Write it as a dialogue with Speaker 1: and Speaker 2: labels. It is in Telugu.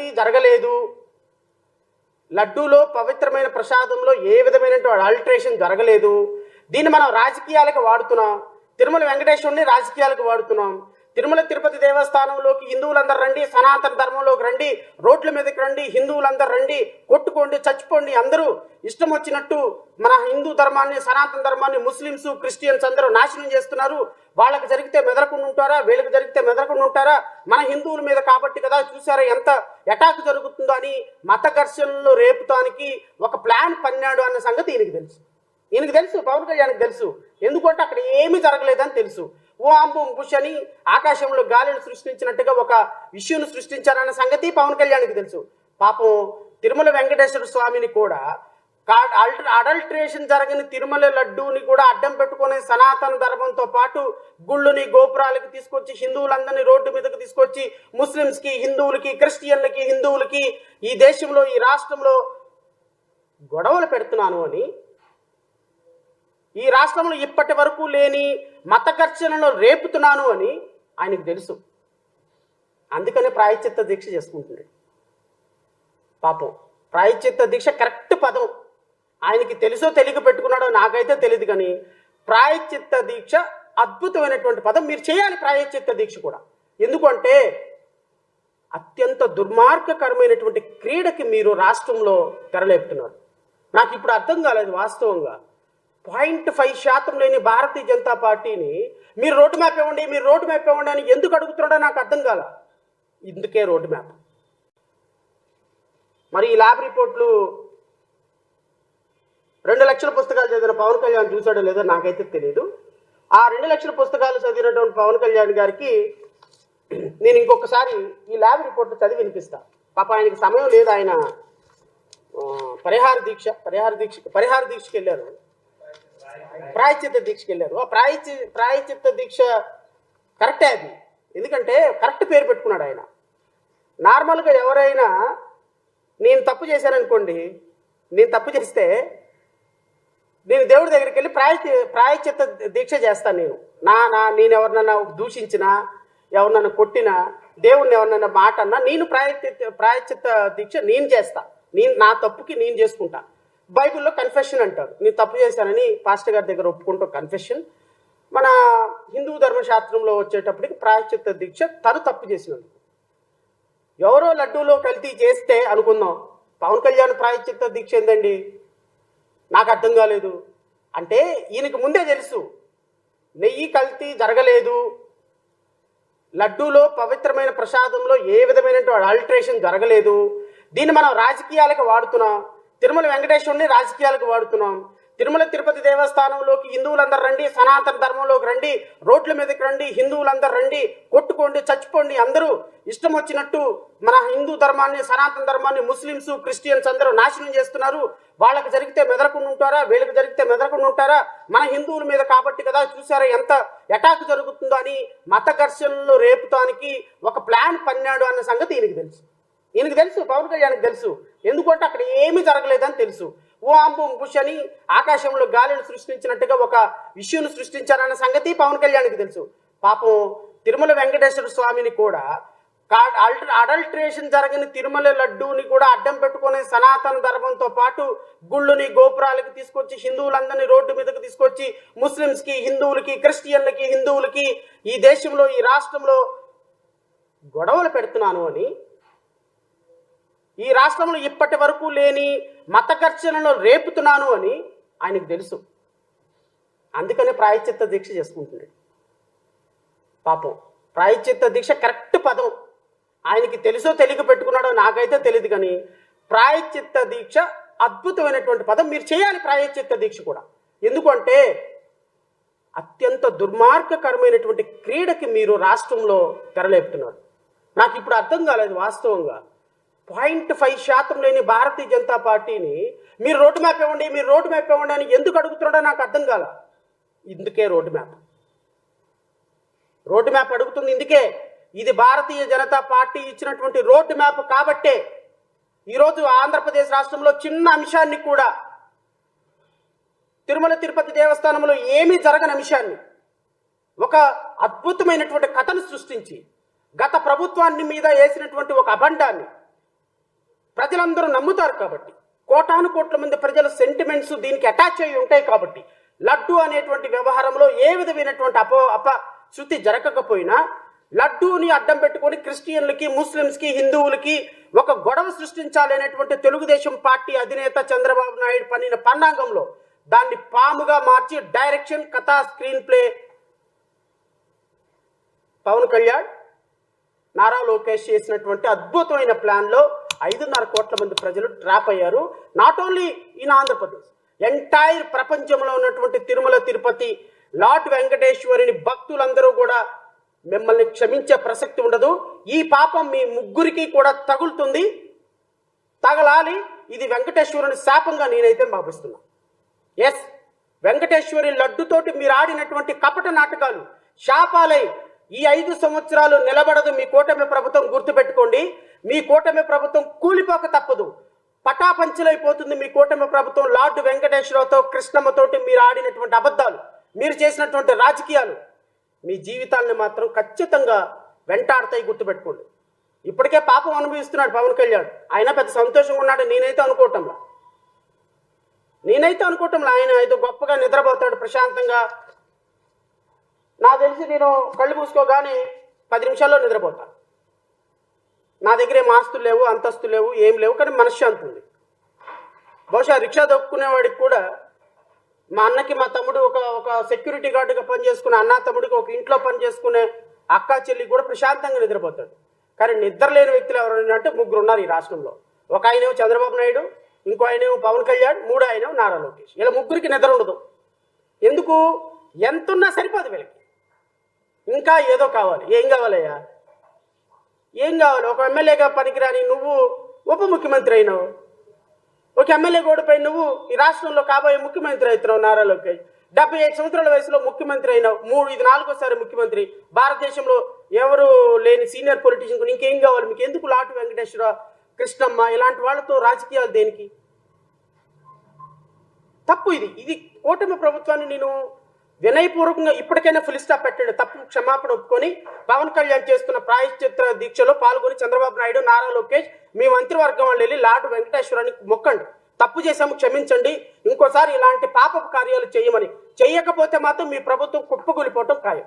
Speaker 1: కల్తీ జరగలేదు. లడ్డూలో పవిత్రమైన ప్రసాదంలో ఏ విధమైనటువంటి అల్టరేషన్ జరగలేదు. దీన్ని మనం రాజకీయాలకు వాడుతున్నాం. తిరుమల వెంకటేశ్వరుని రాజకీయాలకు వాడుతున్నాం. తిరుమల తిరుపతి దేవస్థానంలోకి హిందువులందరూ రండి సనాతన ధర్మంలోకి రండి రోడ్ల మీదకి రండి హిందువులందరూ రండి కొట్టుకోండి చచ్చిపోండి అందరూ ఇష్టం వచ్చినట్టు మన హిందూ ధర్మాన్ని సనాతన ధర్మాన్ని ముస్లింస్ క్రిస్టియన్స్ అందరూ నాశనం చేస్తున్నారు. వాళ్ళకి జరిగితే మెదలకుండా ఉంటారా? వీళ్ళకి జరిగితే మెదలకుండా ఉంటారా? మన హిందువుల మీద కాబట్టి కదా చూసారా ఎంత అటాక్ జరుగుతుందో అని మత ఘర్షణలు రేపుతానికి ఒక ప్లాన్ పన్నాడు అన్న సంగతి ఈయనకి తెలుసు. ఈయనకి తెలుసు పవన్ కళ్యాణ్కి తెలుసు. ఎందుకంటే అక్కడ ఏమీ జరగలేదని తెలుసు. ఓ బుష్ అని ఆకాశంలో గాలిని సృష్టించినట్టుగా ఒక ఇష్యూను సృష్టించారన్న సంగతి పవన్ కళ్యాణ్కి తెలుసు. పాపం తిరుమల వెంకటేశ్వర స్వామిని కూడా కా- అల్ట- అడల్ట్రేషన్ జరగని తిరుమల లడ్డూని కూడా అడ్డం పెట్టుకునే సనాతన ధర్మంతో పాటు గుళ్ళుని గోపురాలకి తీసుకొచ్చి హిందువులందరినీ రోడ్డు మీదకి తీసుకొచ్చి ముస్లిమ్స్కి హిందువులకి క్రిస్టియన్లకి హిందువులకి ఈ దేశంలో ఈ రాష్ట్రంలో గొడవలు పెడుతున్నాను అని ఈ రాష్ట్రంలో ఇప్పటి వరకు లేని మత ఘర్షణలో రేపుతున్నాను అని ఆయనకు తెలుసు. అందుకనే ప్రాయశ్చిత్త దీక్ష చేసుకుంటున్నాడు. పాపం ప్రాయశ్చిత్త దీక్ష కరెక్ట్ పదం. ఆయనకి తెలుసో తెలియక పెట్టుకున్నాడో నాకైతే తెలియదు కానీ ప్రాయశ్చిత్త దీక్ష అద్భుతమైనటువంటి పదం. మీరు చేయాలి ప్రాయశ్చిత్త దీక్ష కూడా. ఎందుకంటే అత్యంత దుర్మార్గకరమైనటువంటి క్రీడకి మీరు రాష్ట్రంలో తెరలేపుతున్నారు. నాకు ఇప్పుడు అర్థం కాలేదు వాస్తవంగా. పాయింట్ ఫైవ్ శాతం లేని భారతీయ జనతా పార్టీని మీరు రోడ్ మ్యాప్ ఇవ్వండి మీరు రోడ్ మ్యాప్ ఇవ్వండి అని ఎందుకు అడుగుతున్నాడో నాకు అర్థం కాల. ఇందుకే రోడ్ మ్యాప్. మరి ఈ ల్యాబ్ రిపోర్ట్లు రెండు లక్షల పుస్తకాలు చదివిన పవన్ కళ్యాణ్ చూశాడో లేదో నాకైతే తెలియదు ఆ రెండు లక్షల పుస్తకాలు చదివినటువంటి పవన్ కళ్యాణ్ గారికి నేను ఇంకొకసారి ఈ ల్యాబ్ రిపోర్ట్ చదివి వినిపిస్తా. పాప ఆయనకి సమయం లేదు ఆయన పరిహార దీక్ష పరిహార దీక్ష పరిహార దీక్షకి వెళ్ళారు ప్రాయచిత్త దీక్షకి వెళ్ళారు. ఆ ప్రాయచి ప్రాయచిత్త దీక్ష కరెక్టే అది. ఎందుకంటే కరెక్ట్ పేరు పెట్టుకున్నాడు ఆయన. నార్మల్గా ఎవరైనా నేను తప్పు చేశాననుకోండి నేను తప్పు చేస్తే నేను దేవుడి దగ్గరికి వెళ్ళి ప్రాయ ప్రాయచిత్త దీక్ష చేస్తాను నేను. నా నా నేను ఎవరినన్నా దూషించినా ఎవరినన్నా కొట్టినా దేవుడిని ఎవరినన్నా మాట అన్నా నేను ప్రాయ ప్రాయచిత్త దీక్ష నేను చేస్తా. నేను నా తప్పుకి నేను చేసుకుంటా. బైబిల్లో కన్ఫెషన్ అంటారు. నేను తప్పు చేశానని పాస్టర్ గారి దగ్గర ఒప్పుకుంటూ కన్ఫెషన్ మన హిందూ ధర్మశాస్త్రంలో వచ్చేటప్పటికి ప్రాయశ్చిత్త దీక్ష తను తప్పు చేసినందుకు. ఎవరో లడ్డూలో కల్తీ చేస్తే అనుకుందాం పవన్ కళ్యాణ్ ప్రాయశ్చిత్త దీక్ష ఏందండి? నాకు అర్థం కాలేదు. అంటే ఈయనకి ముందే తెలుసు నెయ్యి కల్తీ జరగలేదు. లడ్డూలో పవిత్రమైన ప్రసాదంలో ఏ విధమైనటువంటి అల్టరేషన్ జరగలేదు. దీన్ని మనం రాజకీయాలకు వాడుతున్నాం. తిరుమల వెంకటేశ్వరుని రాజకీయాలకు వాడుతున్నాం. తిరుమల తిరుపతి దేవస్థానంలోకి హిందువులందరూ రండి సనాతన ధర్మంలోకి రండి రోడ్ల మీదకి రండి హిందువులందరూ రండి కొట్టుకోండి చచ్చిపోండి అందరూ ఇష్టం వచ్చినట్టు మన హిందూ ధర్మాన్ని సనాతన ధర్మాన్ని ముస్లిమ్స్ క్రిస్టియన్స్ అందరూ నాశనం చేస్తున్నారు. వాళ్ళకి జరిగితే మెదలకుండా ఉంటారా? వీళ్ళకి జరిగితే మెదలకుండా ఉంటారా? మన హిందువుల మీద కాబట్టి కదా చూసారా ఎంత అటాక్ జరుగుతుందో అని మత ఘర్షణలు రేపుతానికి ఒక ప్లాన్ పన్నాడు అన్న సంగతి ఈయనకి తెలుసు. ఈయనకి తెలుసు పవన్ కళ్యాణ్కి తెలుసు. ఎందుకంటే అక్కడ ఏమీ జరగలేదని తెలుసు. ఓ అంబు బుష్ అని ఆకాశంలో గాలిని సృష్టించినట్టుగా ఒక ఇష్యూను సృష్టించారన్న సంగతి పవన్ కళ్యాణ్కి తెలుసు. పాపం తిరుమల వెంకటేశ్వర స్వామిని కూడా అల్ట- అడల్ట్రేషన్ జరగని తిరుమల లడ్డూని కూడా అడ్డం పెట్టుకునే సనాతన ధర్మంతో పాటు గుళ్ళుని గోపురాలకి తీసుకొచ్చి హిందువులందరినీ రోడ్డు మీదకి తీసుకొచ్చి ముస్లిమ్స్కి హిందువులకి క్రిస్టియన్లకి హిందువులకి ఈ దేశంలో ఈ రాష్ట్రంలో గొడవలు పెడుతున్నాను అని ఈ రాష్ట్రంలో ఇప్పటి వరకు లేని మత ఘర్షణలో రేపుతున్నాను అని ఆయనకు తెలుసు. అందుకనే ప్రాయశ్చిత్త దీక్ష చేసుకుంటున్నాడు. పాపం ప్రాయశ్చిత్త దీక్ష కరెక్ట్ పదం. ఆయనకి తెలుసో తెలియక పెట్టుకున్నాడో నాకైతే తెలియదు కానీ ప్రాయశ్చిత్త దీక్ష అద్భుతమైనటువంటి పదం. మీరు చేయాలి ప్రాయశ్చిత్త దీక్ష కూడా. ఎందుకంటే అత్యంత దుర్మార్గకరమైనటువంటి క్రీడకి మీరు రాష్ట్రంలో తెరలేపుతున్నారు. నాకు ఇప్పుడు అర్థం కాలేదు వాస్తవంగా. పాయింట్ ఫైవ్ శాతం లేని భారతీయ జనతా పార్టీని మీరు రోడ్డు మ్యాప్ ఇవ్వండి మీరు రోడ్డు మ్యాప్ ఇవ్వండి అని ఎందుకు అడుగుతున్నాడో నాకు అర్థం కాల. ఇందుకే రోడ్డు మ్యాప్. రోడ్డు మ్యాప్ అడుగుతుంది ఇందుకే. ఇది భారతీయ జనతా పార్టీ ఇచ్చినటువంటి రోడ్డు మ్యాప్ కాబట్టే ఈరోజు ఆంధ్రప్రదేశ్ రాష్ట్రంలో చిన్న అంశాన్ని కూడా తిరుమల తిరుపతి దేవస్థానంలో ఏమీ జరగని అంశాన్ని ఒక అద్భుతమైనటువంటి కథను సృష్టించి గత ప్రభుత్వాన్ని మీద వేసినటువంటి ఒక అభండాన్ని ప్రజలందరూ నమ్ముతారు కాబట్టి. కోటాను కోట్ల మంది ప్రజల సెంటిమెంట్స్ దీనికి అటాచ్ అయి ఉంటాయి కాబట్టి. లడ్డు అనేటువంటి వ్యవహారంలో ఏ విధమైనటువంటి అపో అపశృతి జరగకపోయినా లడ్డూని అడ్డం పెట్టుకొని క్రిస్టియన్లకి ముస్లింస్కి హిందువులకి ఒక గొడవ సృష్టించాలనేటువంటి తెలుగుదేశం పార్టీ అధినేత చంద్రబాబు నాయుడు పన్నిన పన్నాంగంలో దాన్ని పాముగా మార్చి డైరెక్షన్ కథా స్క్రీన్ ప్లే పవన్ కళ్యాణ్ నారా లోకేష్ చేసినటువంటి అద్భుతమైన ప్లాన్లో ఐదున్నర కోట్ల మంది ప్రజలు ట్రాప్ అయ్యారు. Not only in Andhra Pradesh entire ప్రపంచంలో ఉన్నటువంటి తిరుమల తిరుపతి లార్డ్ వెంకటేశ్వరుని భక్తులందరూ కూడా మిమ్మల్ని క్షమించే ప్రసక్తి ఉండదు. ఈ పాపం మీ ముగ్గురికి కూడా తగులుతుంది. తగలాలి. ఇది వెంకటేశ్వరుని శాపంగా నేనైతే భావిస్తున్నా. ఎస్ వెంకటేశ్వరి లడ్డుతోటి మీరు ఆడినటువంటి కపట నాటకాలు శాపాలై ఈ ఐదు సంవత్సరాలు నిలబడదు మీ కూటమి ప్రభుత్వం గుర్తుపెట్టుకోండి. మీ కూటమి ప్రభుత్వం కూలిపోక తప్పదు. పటాపంచలైపోతుంది మీ కూటమి ప్రభుత్వం లార్డు వెంకటేశ్వరరావుతో కృష్ణమ్మతోటి మీరు ఆడినటువంటి అబద్ధాలు మీరు చేసినటువంటి రాజకీయాలు. మీ జీవితాలను మాత్రం ఖచ్చితంగా వెంటాడతాయి గుర్తుపెట్టుకోండి. ఇప్పటికే పాపం అనుభవిస్తున్నాడు పవన్ కళ్యాణ్. ఆయన పెద్ద సంతోషంగా ఉన్నాడు నేనైతే అనుకోవటంలా. నేనైతే అనుకోవటంలా. ఆయన ఏదో గొప్పగా నిద్రపోతాడు ప్రశాంతంగా. నా తెలిసి నేను కళ్ళు మూసుకోగానే పది నిమిషాల్లో నిద్రపోతా. నా దగ్గర ఏం ఆస్తులు లేవు అంతస్తులు లేవు ఏం లేవు కానీ మనశ్శాంతి ఉంది. బహుశా రిక్షా దొక్కునేవాడికి కూడా మా అన్నకి మా తమ్ముడు ఒక ఒక సెక్యూరిటీ గార్డుగా పనిచేసుకునే అన్న తమ్ముడికి ఒక ఇంట్లో పని చేసుకునే అక్క చెల్లి కూడా ప్రశాంతంగా నిద్రపోతాడు. కానీ నిద్రలేని వ్యక్తులు ఎవరైనా అంటే ముగ్గురు ఉన్నారు ఈ రాష్ట్రంలో. ఒక ఆయనేమో చంద్రబాబు నాయుడు ఇంకో ఆయనేమో పవన్ కళ్యాణ్ మూడో ఆయనేమో నారా లోకేష్. ఇలా ముగ్గురికి నిద్ర ఉండదు. ఎందుకు? ఎంతున్నా సరిపోదు వీళ్ళకి. ఇంకా ఏదో కావాలి. ఏం కావాలయ్యా? ఏం కావాలి? ఒక ఎమ్మెల్యేగా పనికిరాని నువ్వు ఉప ముఖ్యమంత్రి అయినావు. ఒక ఎమ్మెల్యే గోడపై నువ్వు ఈ రాష్ట్రంలో కాబోయే ముఖ్యమంత్రి అవుతున్నావు నారా లోకేష్. డెబ్బై ఐదు సంవత్సరాల వయసులో ముఖ్యమంత్రి అయినావు. మూడు ఇది నాలుగోసారి ముఖ్యమంత్రి. భారతదేశంలో ఎవరు లేని సీనియర్ పొలిటీషియన్ ఇంకేం కావాలి? మీకు ఎందుకు లాటు వెంకటేశ్వర కృష్ణమ్మ ఇలాంటి వాళ్ళతో రాజకీయాలు దేనికి? తప్పు ఇది. ఇది కూటమి ప్రభుత్వాన్ని నేను వినయపూర్వకంగా ఇప్పటికైనా ఫుల్ స్టాప్ పెట్టండి. తప్పు క్షమాపణ ఒప్పుకొని పవన్ కళ్యాణ్ చేస్తున్న ప్రాయశ్చిత్ర దీక్షలో పాల్గొని చంద్రబాబు నాయుడు నారా లోకేష్ మీ మంత్రివర్గం వాళ్ళు వెళ్ళి లార్డు వెంకటేశ్వరానికి మొక్కండి. తప్పు చేశాము క్షమించండి. ఇంకోసారి ఇలాంటి పాపపు కార్యాలు చేయమని. చెయ్యకపోతే మాత్రం మీ ప్రభుత్వం కుప్పకూలిపోవటం ఖాయం.